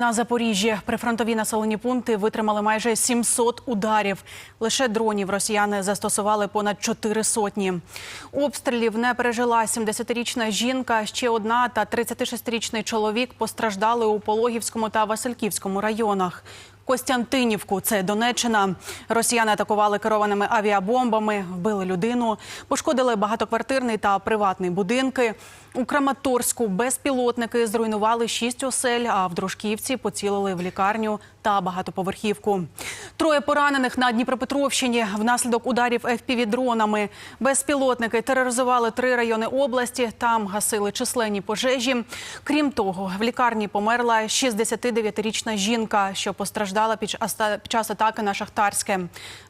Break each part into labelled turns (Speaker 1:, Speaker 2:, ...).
Speaker 1: На Запоріжжі прифронтові населені пункти витримали майже 700 ударів. Лише дронів росіяни застосували понад чотири сотні. Обстрілів не пережила 70-річна жінка. Ще одна та 36-річний чоловік постраждали у Пологівському та Васильківському районах. Костянтинівку, це Донеччина. Росіяни атакували керованими авіабомбами, вбили людину, пошкодили багатоквартирний та приватний будинки. У Краматорську безпілотники зруйнували шість осель, а в Дружківці поцілили в лікарню та багатоповерхівку. Троє поранених на Дніпропетровщині внаслідок ударів FPV-дронами. Безпілотники тероризували три райони області. Там гасили численні пожежі. Крім того, в лікарні померла 69-річна жінка, що постраждала під час атаки на Шахтарське.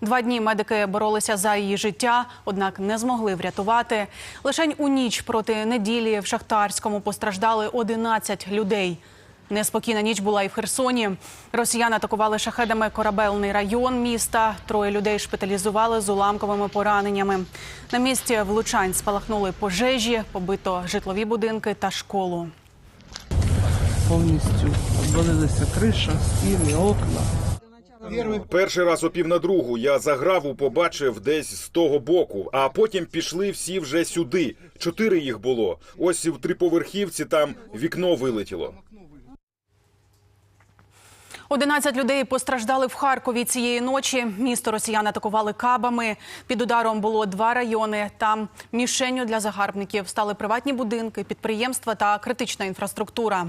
Speaker 1: Два дні медики боролися за її життя, однак не змогли врятувати. Лишень у ніч проти неділі в Шахтарському постраждали 11 людей. Неспокійна ніч була і в Херсоні. Росіяни атакували шахедами корабельний район міста. Троє людей шпиталізували з уламковими пораненнями. На місці влучань спалахнули пожежі, побито житлові будинки та школу.
Speaker 2: повністю обвалилися криша, стіни, окна.
Speaker 3: Перший раз о пів на другу я заграв у побачив десь з того боку, а потім пішли всі вже сюди. Чотири їх було. Ось в триповерхівці там вікно вилетіло.
Speaker 1: 11 людей постраждали в Харкові цієї ночі. Місто росіян атакували кабами. Під ударом було два райони. Там мішенню для загарбників стали приватні будинки, підприємства та критична інфраструктура.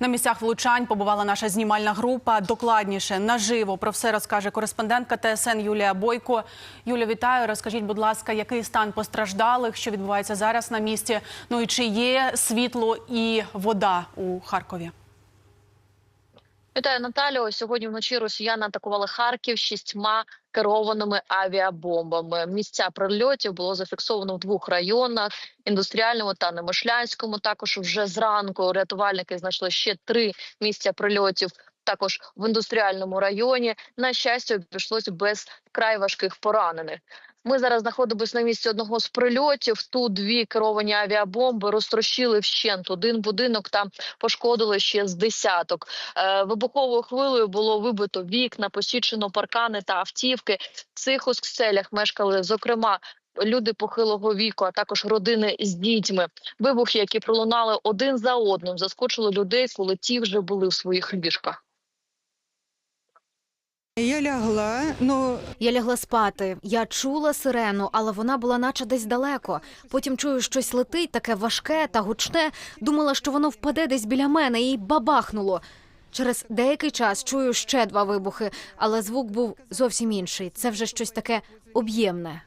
Speaker 1: На місцях влучань побувала наша знімальна група. Докладніше наживо про все розкаже кореспондентка ТСН Юлія Бойко. Юля, вітаю. Розкажіть, будь ласка, який стан постраждалих, що відбувається зараз на місці? Ну і чи є світло і вода у Харкові?
Speaker 4: Вітаю, Наталю. Сьогодні вночі росіяни атакували Харків шістьма керованими авіабомбами. Місця прильотів було зафіксовано в двох районах: індустріальному та Немишлянському. Також вже зранку рятувальники знайшли ще три місця прильотів. Також в індустріальному районі на щастя обійшлось без край важких поранених. Ми зараз знаходимося на місці одного з прильотів. Тут дві керовані авіабомби розтрощили вщент один будинок. Там пошкодили ще з десяток. Е, вибуховою хвилею було вибито вікна, посічено паркани та автівки. В цих оселях мешкали зокрема. Люди похилого віку, а також родини з дітьми. Вибухи, які пролунали один за одним, заскочили людей, коли ті вже були в своїх ліжках.
Speaker 5: Я лягла, ну
Speaker 6: Я лягла спати. Я чула сирену, але вона була наче десь далеко. Потім чую, щось летить, таке важке та гучне. Думала, що воно впаде десь біля мене і бабахнуло. Через деякий час чую ще два вибухи, але звук був зовсім інший. Це вже щось таке об'ємне.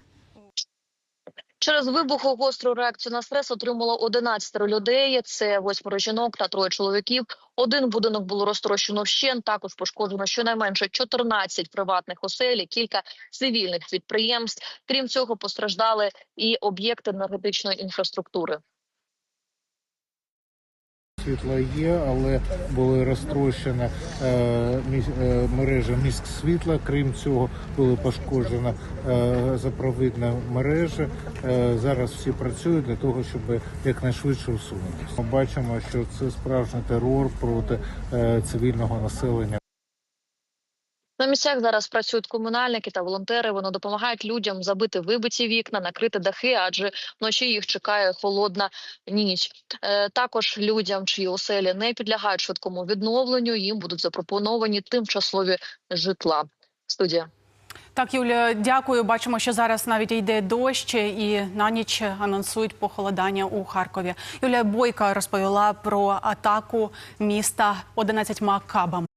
Speaker 4: Через вибуху гостру реакцію на стрес отримало 11 людей. Це восьмеро жінок та троє чоловіків. Один будинок було розтрощено вщен. Також пошкоджено щонайменше 14 приватних осель, і кілька цивільних підприємств. Крім цього, постраждали і об'єкти енергетичної інфраструктури.
Speaker 7: Світло є, але були розтрощені е, е, мережа міськ світла. Крім цього, були пошкоджена заправидна запровідна мережа. Е, зараз всі працюють для того, щоб якнайшвидше усунутися. Ми бачимо, що це справжній терор проти е, цивільного населення.
Speaker 4: На місцях зараз працюють комунальники та волонтери. Вони допомагають людям забити вибиті вікна, накрити дахи, адже вночі їх чекає холодна ніч. Е, також людям, чиї оселі не підлягають швидкому відновленню, їм будуть запропоновані тимчасові житла. Студія.
Speaker 1: Так, Юля, дякую. Бачимо, що зараз навіть йде дощ, і на ніч анонсують похолодання у Харкові. Юлія Бойка розповіла про атаку міста 11 кабами.